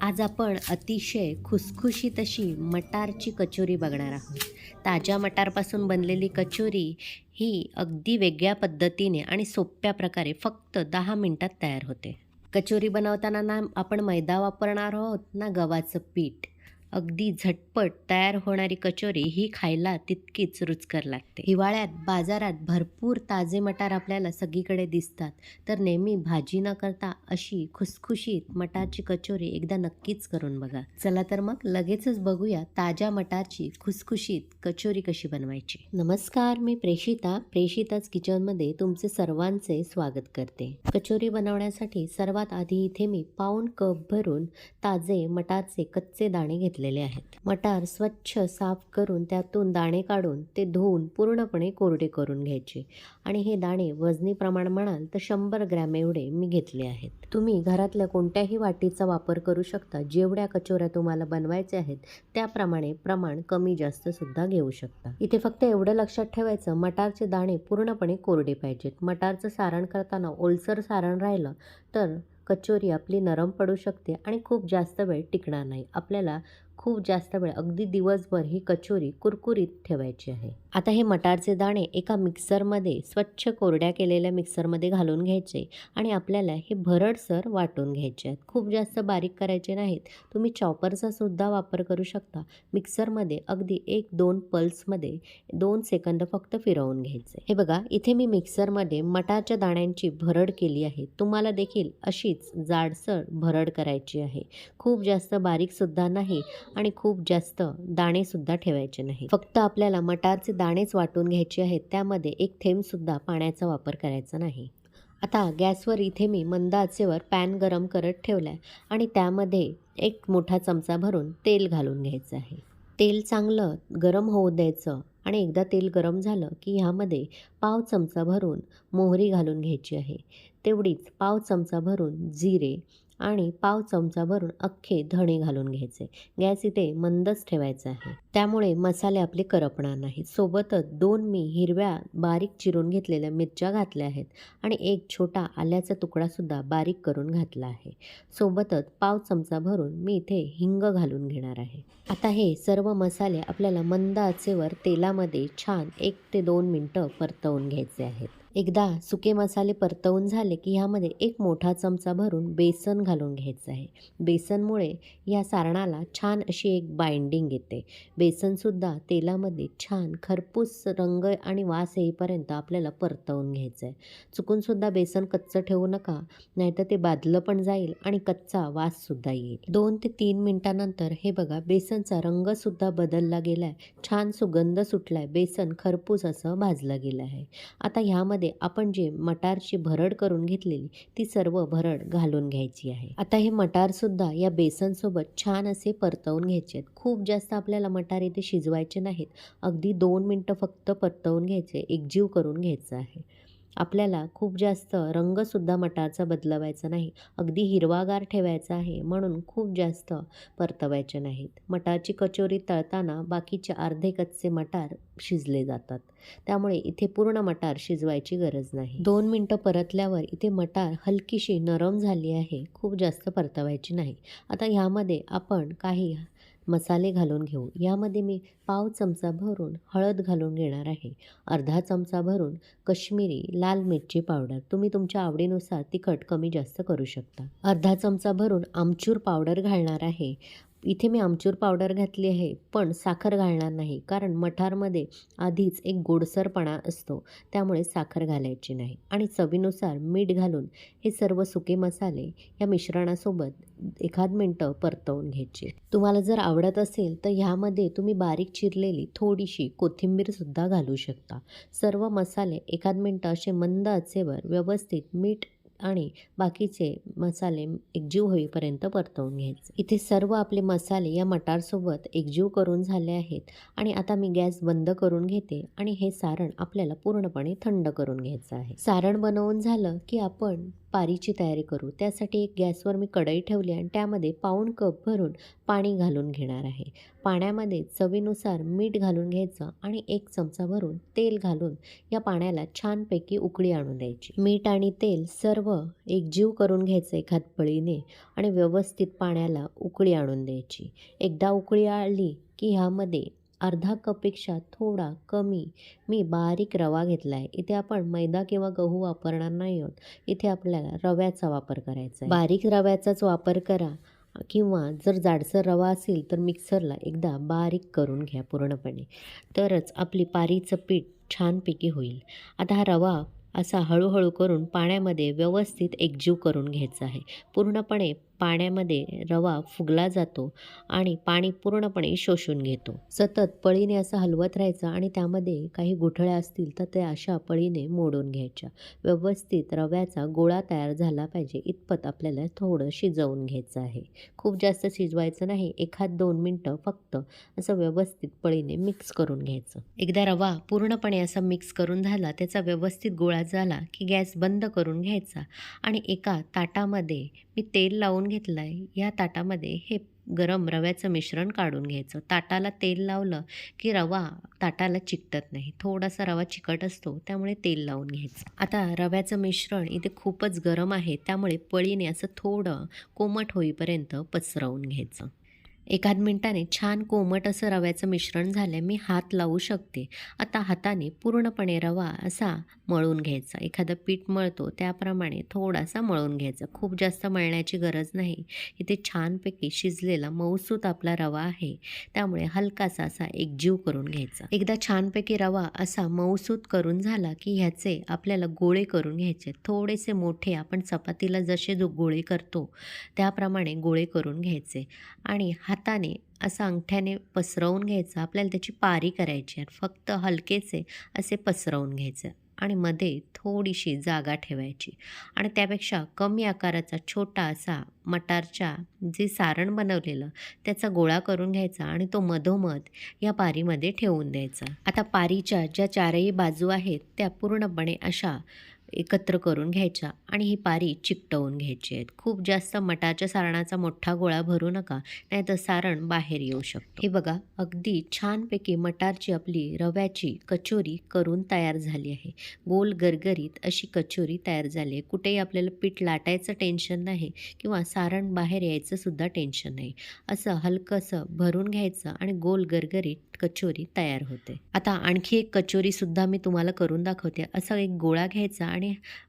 आज आपण अतिशय खुसखुशीत अशी मटारची कचोरी बघणार आहोत. ताज्या मटारपासून बनलेली कचोरी ही अगदी वेगळ्या पद्धतीने आणि सोप्या प्रकारे फक्त दहा मिनटात तयार होते. कचोरी बनवताना ना आपण मैदा वापरणार आहोत ना गव्हाचं पीठ. अगदी झटपट तयार होणारी कचोरी ही खायला तितकीच रुचकर लागते. हिवाळ्यात बाजारात भरपूर ताजे मटार आपल्याला सगळीकडे दिसतात. तर नेहमी भाजी न करता अशी खुसखुशीत मटारची कचोरी एकदा नक्कीच करून बघा. चला तर मग लगेचच बघूया ताज्या मटारची खुसखुशीत कचोरी कशी बनवायची. नमस्कार मी प्रेषिता. प्रेषिताच किचनमध्ये तुमचे सर्वांचे स्वागत करते. कचोरी बनवण्यासाठी सर्वात आधी इथे मी पाऊण कप भरून ताजे मटारचे कच्चे दाणे घेतले घेतलेले आहेत. मटार स्वच्छ साफ करून त्यातून दाणे काढून ते धुवून पूर्णपणे कोरडे करून घ्यायचे. आणि हे दाणे वजनी प्रमाण म्हणाल तर शंभर ग्रॅम एवढे मी घेतले आहेत. तुम्ही घरातल्या कोणत्याही वाटीचा वापर करू शकता. जेवढ्या कचोऱ्या तुम्हाला बनवायच्या आहेत त्याप्रमाणे प्रमाण कमी जास्त सुद्धा घेऊ शकता. इथे फक्त एवढं लक्षात ठेवायचं मटारचे दाणे पूर्णपणे कोरडे पाहिजेत. मटारचं सारण करताना ओलसर सारण राहिलं तर कचोरी आपली नरम पडू शकते आणि खूप जास्त वेळ टिकणार नाही. आपल्याला खूप जास्त वेळ अगदी दिवसभर ही कचोरी कुरकुरीत ठेवायची आहे. आता हे मटारचे दाणे एका मिक्सरमध्ये स्वच्छ कोरड्या केलेल्या मिक्सरमध्ये घालून घ्यायचे आणि आपल्याला हे भरडसर वाटून घ्यायचे आहेत. खूप जास्त बारीक करायचे नाहीत. तुम्ही चॉपरचा सुद्धा वापर करू शकता. मिक्सरमध्ये अगदी एक दोन पल्समध्ये दोन सेकंद फक्त फिरवून घ्यायचे. हे बघा इथे मी मिक्सरमध्ये मटारच्या दाण्यांची भरड केली आहे. तुम्हाला देखील अशीच जाडसर भरड करायची आहे. खूप जास्त बारीकसुद्धा नाही. आणि खूप जास्त दाणेसुद्धा ठेवायचे नाही. फक्त आपल्याला मटारचे दाणेच वाटून घ्यायचे आहेत त्यामध्ये एक थेंबसुद्धा पाण्याचा वापर करायचा नाही. आता गॅसवर इथे मी मंद आचेवर पॅन गरम करत ठेवला आहे आणि त्यामध्ये एक मोठा चमचा भरून तेल घालून घ्यायचं आहे. तेल चांगलं गरम होऊ द्यायचं आणि एकदा तेल गरम झालं की ह्यामध्ये पाव चमचा भरून मोहरी घालून घ्यायची आहे. तेवढीच पाव चमचा भरून जिरे आणि पाव चमचा भरून अख्खे धणे घालून घ्यायचे. गॅस इथे मंदच ठेवायचा आहे. त्यामुळे मसाले आपले करपणार नाहीत. सोबतच दोन मी हिरव्या बारीक चिरून घेतलेल्या मिरच्या घातल्या आहेत आणि एक छोटा आल्याचा तुकडासुद्धा बारीक करून घातला आहे. सोबतच पाव चमचा भरून मी इथे हिंग घालून घेणार आहे. आता हे सर्व मसाले आपल्याला मंद आचेवर तेलामध्ये छान एक ते दोन मिनटं परतवून घ्यायचे आहेत. एकदा सुके मसाले परतवून झाले की ह्यामध्ये एक मोठा चमचा भरून बेसन घालून घ्यायचं आहे. बेसनमुळे या सारणाला छान अशी एक बाइंडिंग येते. बेसनसुद्धा तेलामध्ये छान खरपूस रंग आणि वास येईपर्यंत आपल्याला परतवून घ्यायचं आहे. चुकूनसुद्धा बेसन कच्चं ठेवू नका नाहीतर ते बादलं पण जाईल आणि कच्चा वाससुद्धा येईल. दोन ते तीन मिनटानंतर हे बघा बेसनचा रंगसुद्धा बदलला गेला आहे छान सुगंध सुटला आहे बेसन खरपूस असं भाजलं गेलं आहे. आता ह्यामध्ये मध्ये आपण जे मटारची भरड करून घेतलेली ती सर्व भरड घालून घ्यायची आहे. आता हे मटार सुद्धा या बेसन सोबत छान असे परतवून घ्यायचे आहेत. खूप जास्त आपल्याला मटार इथे शिजवायचे नाहीत. अगदी दोन मिनटं फक्त परतवून घ्यायचे एकजीव करून घ्यायचं आहे. आपल्याला खूप जास्त रंगसुद्धा मटारचा बदलवायचा नाही. अगदी हिरवागार ठेवायचा आहे म्हणून खूप जास्त परतवायचे नाहीत. मटारची कचोरी तळताना बाकीचे अर्धे कच्चे मटार शिजले जातात. त्यामुळे इथे पूर्ण मटार शिजवायची गरज नाही. दोन मिनटं परतल्यावर इथे मटार हलकीशी नरम झाली आहे. खूप जास्त परतवायची नाही. आता ह्यामध्ये आपण काही मसाले घालून घेऊ. यामध्ये मी पाव चमचा भरून हळद घालून घेणार आहे. अर्धा चमचा भरून कश्मीरी लाल मिरची पावडर. तुम्ही तुमच्या आवडीनुसार तिखट कमी जास्त करू शकता. अर्धा चमचा भरून आमचूर पावडर घालणार आहे. इथे मी आमचूर पावडर घातली आहे पण साखर घालणार नाही कारण मठारमध्ये आधीच एक गोडसरपणा असतो त्यामुळे साखर घालायची नाही. आणि चवीनुसार मीठ घालून हे सर्व सुके मसाले या मिश्रणासोबत एखाद मिनटं परतवून घ्यायचे. तुम्हाला जर आवडत असेल तर ह्यामध्ये तुम्ही बारीक चिरलेली थोडीशी कोथिंबीरसुद्धा घालू शकता. सर्व मसाले एखाद मिनटं असे मंद आचेवर व्यवस्थित मीठ आणि बाकीचे मसाले एकजीव होईपर्यंत परतवून घ्यायचे. इथे सर्व आपले मसाले या मटारसोबत एकजीव करून झाले आहेत आणि आता मी गॅस बंद करून घेते आणि हे सारण आपल्याला पूर्णपणे थंड करून घ्यायचं आहे. सारण बनवून झालं की आपण पारीची तयारी करू. त्यासाठी एक गॅसवर मी कढई ठेवली आणि त्यामध्ये पाऊण कप भरून पाणी घालून घेणार आहे. पाण्यामध्ये चवीनुसार मीठ घालून घ्यायचं आणि एक चमचा भरून तेल घालून या पाण्याला छानपैकी उकळी आणून द्यायची. मीठ आणि तेल सर्व एकजीव करून घ्यायचं एखाद पळीने आणि व्यवस्थित पाण्याला उकळी आणून द्यायची. एकदा उकळी आली की ह्यामध्ये अर्धा कपपेक्षा थोडा कमी मी बारीक रवा घेतला आहे इथे आपण मैदा किंवा गहू वापरणार नाही आहोत. इथे आपल्याला रव्याचा वापर करायचा आहे बारीक रव्याचाच वापर करा किंवा जर जाडसर रवा असेल तर मिक्सरला एकदा बारीक करून घ्या पूर्णपणे. तरच आपली पारीचं पीठ छानपैकी होईल. आता हा रवा असा हळूहळू करून पाण्यामध्ये व्यवस्थित एकजीव करून घ्यायचा आहे. पूर्णपणे पाण्यामध्ये रवा फुगला जातो आणि पाणी पूर्णपणे शोषून घेतो. सतत पळीने असं हलवत राहायचं आणि त्यामध्ये काही गुठळ्या असतील तर त्या अशा पळीने मोडून घ्यायच्या. व्यवस्थित रव्याचा गोळा तयार झाला पाहिजे इतपत आपल्याला थोडं शिजवून घ्यायचं आहे. खूप जास्त शिजवायचं नाही एखाद दोन मिनटं फक्त असं व्यवस्थित पळीने मिक्स करून घ्यायचं. एकदा रवा पूर्णपणे असा मिक्स करून झाला त्याचा व्यवस्थित गोळा झाला की गॅस बंद करून घ्यायचा आणि एका ताटामध्ये मी तेल लावून घेतलं आहे या ताटामध्ये हे गरम रव्याचं मिश्रण काढून घ्यायचं. ताटाला तेल लावलं की रवा ताटाला चिकटत नाही. थोडासा रवा चिकट असतो त्यामुळे तेल लावून घ्यायचं. आता रव्याचं मिश्रण इथे खूपच गरम आहे त्यामुळे पळीने असं थोडं कोमट होईपर्यंत पसरवून घ्यायचं. एखाद मिनिटाने छान कोमट असं रव्याचं मिश्रण झालं मी हात लावू शकते. आता हाताने पूर्णपणे रवा असा मळून घ्यायचा. एखादं पीठ मळतो त्याप्रमाणे थोडासा मळून घ्यायचा. खूप जास्त मळण्याची गरज नाही. इथे छानपैकी शिजलेला मऊसूत आपला रवा आहे. त्यामुळे हलकासा असा एकजीव करून घ्यायचा. एकदा छानपैकी रवा असा मऊसूत करून झाला की ह्याचे आपल्याला गोळे करून घ्यायचे. थोडेसे मोठे आपण चपातीला जसे जो गोळे करतो त्याप्रमाणे गोळे करून घ्यायचे. आणि हात हाताने असं अंगठ्याने पसरवून घ्यायचं. आपल्याला त्याची पारी करायची आहे. फक्त हलकेचे असे पसरवून घ्यायचं आणि मध्ये थोडीशी जागा ठेवायची. आणि त्यापेक्षा कमी आकाराचा छोटा असा मटारच्या जे सारण बनवलेलं त्याचा गोळा करून घ्यायचा आणि तो मधोमध या पारीमध्ये ठेवून द्यायचा. आता पारीच्या ज्या चारही बाजू आहेत त्या पूर्णपणे अशा एकत्र करून घ्यायच्या आणि ही पारी चिकटवून घ्यायची आहेत. खूप जास्त मटाच्या सारणाचा मोठा गोळा भरू नका नाहीतर सारण बाहेर येऊ शकतो. हे बघा अगदी छानपैकी मटारची आपली रव्याची कचोरी करून तयार झाली आहे. गोल गरगरीत अशी कचोरी तयार झाली आहे. कुठेही आपल्याला पीठ लाटायचं टेन्शन नाही किंवा सारण बाहेर यायचं सुद्धा टेन्शन नाही. असं हलकंसं भरून घ्यायचं आणि गोल गरगरीत कचोरी तयार होते. आता आणखी एक कचोरीसुद्धा मी तुम्हाला करून दाखवते. असा एक गोळा घ्यायचा आणि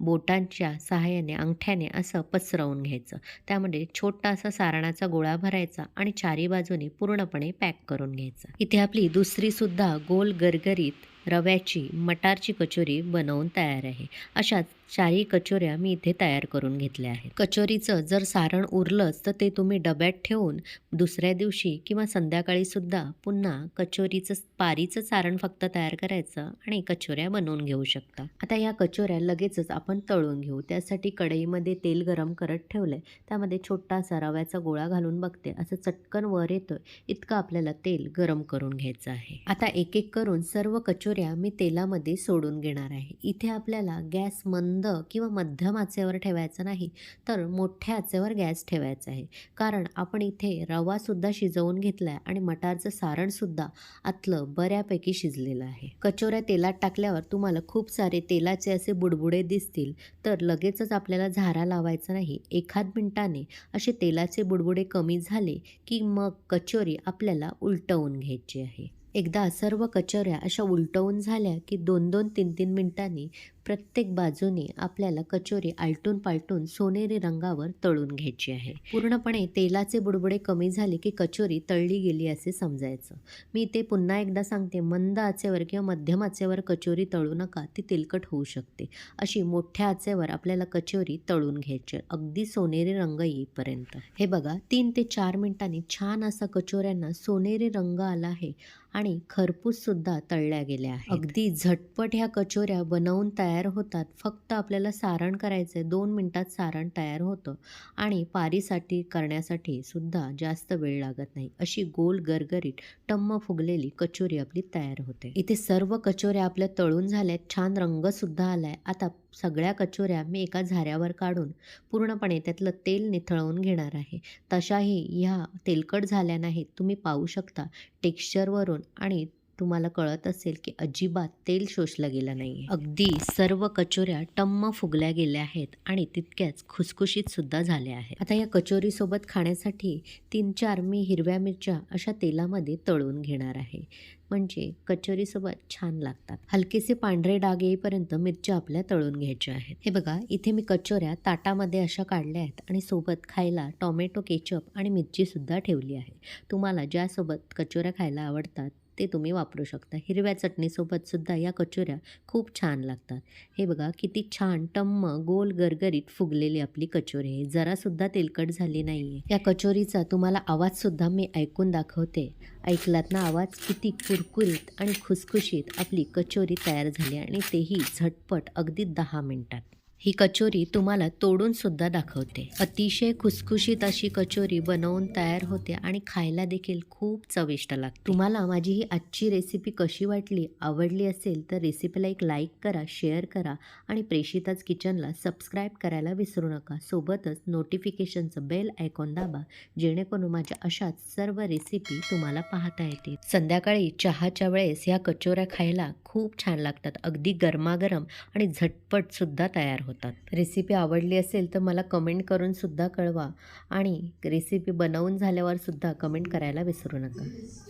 बोटांच्या सहाय्याने अंगठ्याने असं पसरवून घ्यायचं. त्यामध्ये छोटा असा सारणाचा गोळा भरायचा आणि चारी बाजूने पूर्णपणे पॅक करून घ्यायचा. इथे आपली दुसरीसुद्धा गोल गरगरीत रव्याची मटारची कचोरी बनवून तयार आहे. अशाच चारही कचोऱ्या मी इथे तयार करून घेतल्या आहेत. कचोरीचं जर सारण उरलंच तर ते तुम्ही डब्यात ठेवून दुसऱ्या दिवशी किंवा संध्याकाळी सुद्धा पुन्हा कचोरीचं पारीचं सारण फक्त तयार करायचं आणि कचोऱ्या बनवून घेऊ शकता. आता या कचोऱ्या लगेचच आपण तळून घेऊ. त्यासाठी कढईमध्ये तेल गरम करत ठेवलंय. त्यामध्ये छोटासा रव्याचा गोळा घालून बघते. असं चटकन वर येतं इतकं आपल्याला तेल गरम करून घ्यायचं आहे. आता एक एक करून सर्व कचोऱ्या मी तेलामध्ये सोडून घेणार आहे. इथे आपल्याला गॅस मंद किंवा मध्यम आचेवर ठेवायचा नाही तर मोठ्या आचेवर गॅस ठेवायचा आहे. कारण आपण इथे रवासुद्धा शिजवून घेतला आहे आणि मटारचं सारणसुद्धा आतलं बऱ्यापैकी शिजलेलं आहे. कचोऱ्या तेलात टाकल्यावर तुम्हाला खूप सारे तेलाचे असे बुडबुडे दिसतील तर लगेचच आपल्याला झारा लावायचा नाही. एखाद मिनिटाने असे तेलाचे बुडबुडे कमी झाले की मग कचोरी आपल्याला उलटवून घ्यायची आहे. एकदा सर्व कचोऱ्या अशा उलटवून झाल्या की दोन दोन तीन तीन मिनिटांनी प्रत्येक बाजूने आपल्याला कचोरी आलटून पालटून सोनेरी रंगावर तळून घ्यायची आहे. पूर्णपणे तेलाचे बुडबुडे कमी झाले की कचोरी तळली गेली असे समजायचं. मी ते पुन्हा एकदा सांगते मंद आचेवर किंवा मध्यम आचेवर कचोरी तळू नका ती तेलकट होऊ शकते. अशी मोठ्या आचेवर आपल्याला कचोरी तळून घ्यायची अगदी सोनेरी रंग येईपर्यंत. हे बघा तीन ते चार मिनिटांनी छान असा कचोऱ्यांना सोनेरी रंग आला आहे आणि खरपूस सुद्धा तळल्या गेल्या आहेत. अगदी झटपट ह्या कचोऱ्या बनवून तयार तयार होतात. फक्त आपल्याला सारण करायचं आहे दोन मिनटात सारण तयार होतं. आणि पारीसाठी करण्यासाठी सुद्धा जास्त वेळ लागत नाही. अशी गोल गरगरीत टम्म फुगलेली कचोरी आपली तयार होते. इथे सर्व कचोऱ्या आपल्या तळून झाल्यात. छान रंगसुद्धा आलाय. आता सगळ्या कचोऱ्या मी एका झाऱ्यावर काढून पूर्णपणे त्यातलं तेल निथळवून घेणार आहे. तशाही ह्या तेलकट झाल्या नाहीत. तुम्ही पाहू शकता. टेक्स्चरवरून आणि तुम्हाला कळत असेल की अजिबात तेल शोषलं गेलं नाही अगदी सर्व कचोऱ्या टम्म फुगल्या गेल्या आहेत आणि तितक्याच खुसखुशीत सुद्धा झाल्या आहेत. आता या कचोरीसोबत खाण्यासाठी तीन चार मी हिरव्या मिरच्या अशा तेलामध्ये तळून घेणार आहे. म्हणजे कचोरीसोबत छान लागतात. हलकेसे पांढरे डाग येईपर्यंत मिरच्या आपल्या तळून घ्यायच्या आहेत. हे बघा इथे मी कचोऱ्या ताटामध्ये अशा काढल्या आहेत आणि सोबत खायला टॉमॅटो केचप आणि मिरचीसुद्धा ठेवली आहे. तुम्हाला ज्यासोबत कचोऱ्या खायला आवडतात ते तुम्ही वापरू शकता. हिरव्या चटणीसोबत सुद्धा या कचोऱ्या खूप छान लागतात. हे बघा किती छान टम्म गोल गरगरीत फुगलेली आपली कचोरी आहे. जरासुद्धा तेलकट झाली नाही आहे या कचोरीचा तुम्हाला आवाजसुद्धा मी ऐकून दाखवते. ऐकलात ना आवाज? किती कुरकुरीत आणि खुसखुशीत आपली कचोरी तयार झाली आणि तेही झटपट अगदी दहा मिनिटात. ही कचोरी तुम्हाला तोडून सुद्धा दाखवते. अतिशय खुसखुशीत अशी कचोरी बनवून तयार होते आणि खायला देखील खूप चविष्ट लागते. तुम्हाला माझी ही आजची रेसिपी कशी वाटली आवडली असेल तर रेसिपीला एक लाईक करा शेअर करा आणि प्रेषिताच किचनला सबस्क्राईब करायला विसरू नका. सोबतच नोटिफिकेशनचं बेल आयकॉन दाबा जेणेकरून माझ्या अशाच सर्व रेसिपी तुम्हाला पाहता येतील. संध्याकाळी चहाच्या वेळेस ह्या कचोऱ्या खायला खूप छान लागतात. अगदी गरमागरम आणि झटपट सुद्धा तयार होतात. रेसिपी आवडली असेल तर मला कमेंट करूनसुद्धा कळवा आणि रेसिपी बनवून झाल्यावरसुद्धा कमेंट करायला विसरू नका.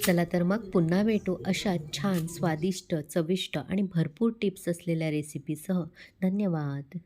चला तर मग पुन्हा भेटू अशा छान स्वादिष्ट चविष्ट आणि भरपूर टिप्स असलेल्या रेसिपीसह धन्यवाद.